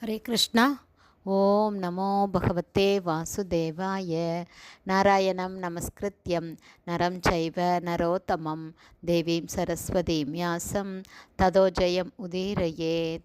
ஹரே கிருஷ்ணா. ஓம் நமோ பகவத்தே வாசுதேவாய. நாராயணம் நமஸ்கிருத்யம். நரம் சைவ நரோத்தமம். தேவீம் சரஸ்வதி மியாசம் ததோஜயம் உதீரயேத்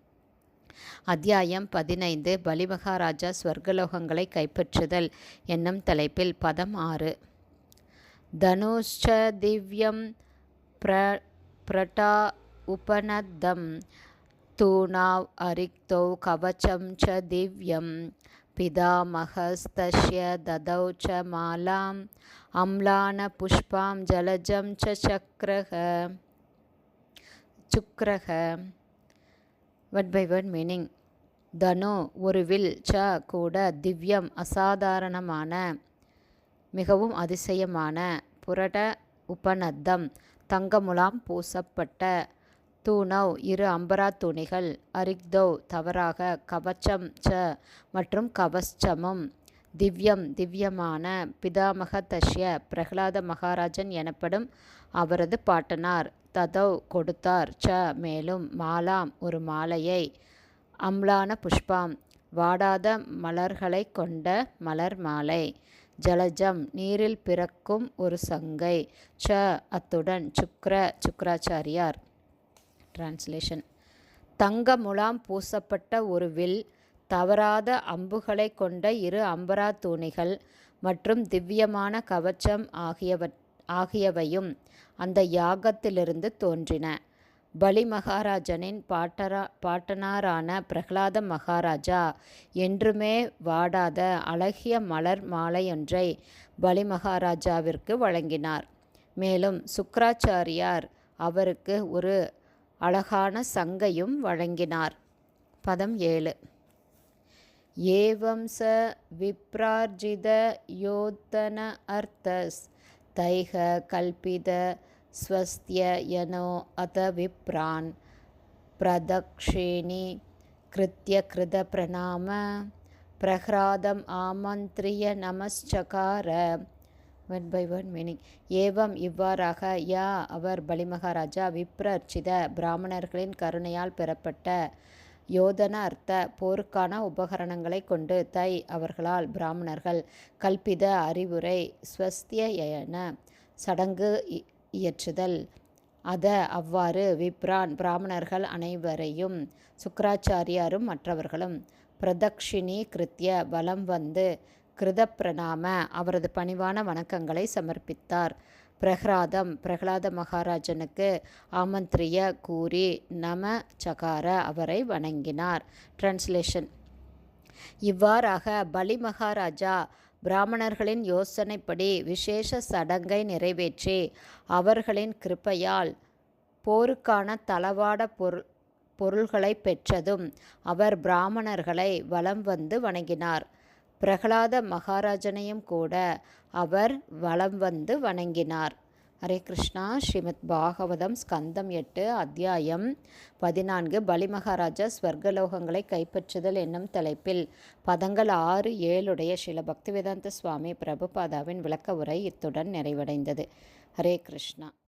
அத்தியாயம் பதினைந்து பலிமகாராஜா ஸ்வர்கலோகங்களை கைப்பற்றுதல் என்னும் தலைப்பில் பதம் ஆறு. தனுஷ்ச திவ்யம் பிர பிரட்டா உபநத்தம் தூணாவ் அரிக்தோ கவச்சம் ச திவ்யம் பிதாமகஸ்தஸ்ய ததௌ ச மாலாம் அம்லான புஷ்பாம் ஜலஜம் ச சக்ரக சுக்ரக. வேர்ட் பை வேர்ட் மீனிங் தனு ஒரு வில் ச கூட திவ்யம் அசாதாரணமான மிகவும் அதிசயமான புரட உபநத்தம் தங்கமுலாம் பூசப்பட்ட தூணவ் இரு அம்பரா துணிகள் அரிக்தவ் தவறாக கவச்சம் ச மற்றும் கவச்சமும் திவ்யம் திவ்யமான பிதாமக தஷ்ய பிரகலாத மகாராஜன் எனப்படும் அவரது பாட்டனார். ததவ் கொடுத்தார். ச மேலும் மாலாம் ஒரு மாலையை அம்லான புஷ்பாம் வாடாத மலர்களை கொண்ட மலர் மாலை ஜலஜம் நீரில் பிறக்கும் ஒரு சங்கை. ச அத்துடன் சுக்ர சுக்ராச்சாரியார். டிரான்ஸ்லேஷன் தங்க முலாம் பூசப்பட்ட ஒரு வில் தவறாத அம்புகளை கொண்ட இரு அம்பரா தூணிகள் மற்றும் திவ்யமான கவச்சம் ஆகியவற்றை ஆகியவையும் அந்த யாகத்திலிருந்து தோன்றின. பலி மகாராஜனின் பாட்டரா பாட்டனாரான பிரகலாத மகாராஜா என்றுமே வாடாத அழகிய மலர் மாலையொன்றை பலி மகாராஜாவிற்கு வழங்கினார். மேலும் சுக்ராச்சாரியார் அவருக்கு ஒரு அழகான சங்கையும் வழங்கினார். பதம் ஏழு. ஏவம் ச விப்ரார்ஜித யோத்தன அர்த்தஸ் தைக கல்பித ஸ்வஸ்தியனோ அத விப்ரான். பிரதக்ஷேணி கிருத்திய கிருத பிரணாம பிரஹ்ராதம் ஆமந்திரிய நமஸ்சகார. ஒன் பை ஒன் மீனிங் ஏவம் இவ்வாறாக யா அவர் பலிமகாராஜா விப்ரர்ச்சித பிராமணர்களின் கருணையால் பெறப்பட்ட யோதன அர்த்த போருக்கான உபகரணங்களை கொண்டு தை அவர்களால் பிராமணர்கள் கல்பித அறிவுரை ஸ்வஸ்தியன சடங்கு இயற்றுதல். அத அவ்வாறு விப்ரான் பிராமணர்கள் அனைவரையும் சுக்கராச்சாரியாரும் மற்றவர்களும் பிரதக்ஷினி கிருத்திய வலம் வந்து கிருத பிரணாம அவரது பணிவான வணக்கங்களை சமர்ப்பித்தார். பிரஹ்லாதம் பிரகலாத மகாராஜனுக்கு ஆமந்திரிய கூறி நம சகார அவரை வணங்கினார். டிரான்ஸ்லேஷன் இவ்வாறாக பலி மகாராஜா பிராமணர்களின் யோசனைப்படி விசேஷ சடங்கை நிறைவேற்றி அவர்களின் கிருப்பையால் போருக்கான தளவாட பொருள் பொருள்களை பெற்றதும் அவர் பிராமணர்களை வலம் வந்து வணங்கினார். பிரகலாத மகாராஜனையும் கூட அவர் வலம் வந்து வணங்கினார். ஹரே கிருஷ்ணா. ஸ்ரீமத் பாகவதம் ஸ்கந்தம் எட்டு அத்தியாயம் பதினான்கு. பலி மகாராஜா ஸ்வர்கலோகங்களை கைப்பற்றுதல் என்னும் தலைப்பில் பதங்கள் ஆறு ஏழுடைய ஸ்ரீல பக்திவேதாந்த சுவாமி பிரபுபாதாவின் விளக்க உரை இத்துடன் நிறைவடைந்தது. ஹரே கிருஷ்ணா.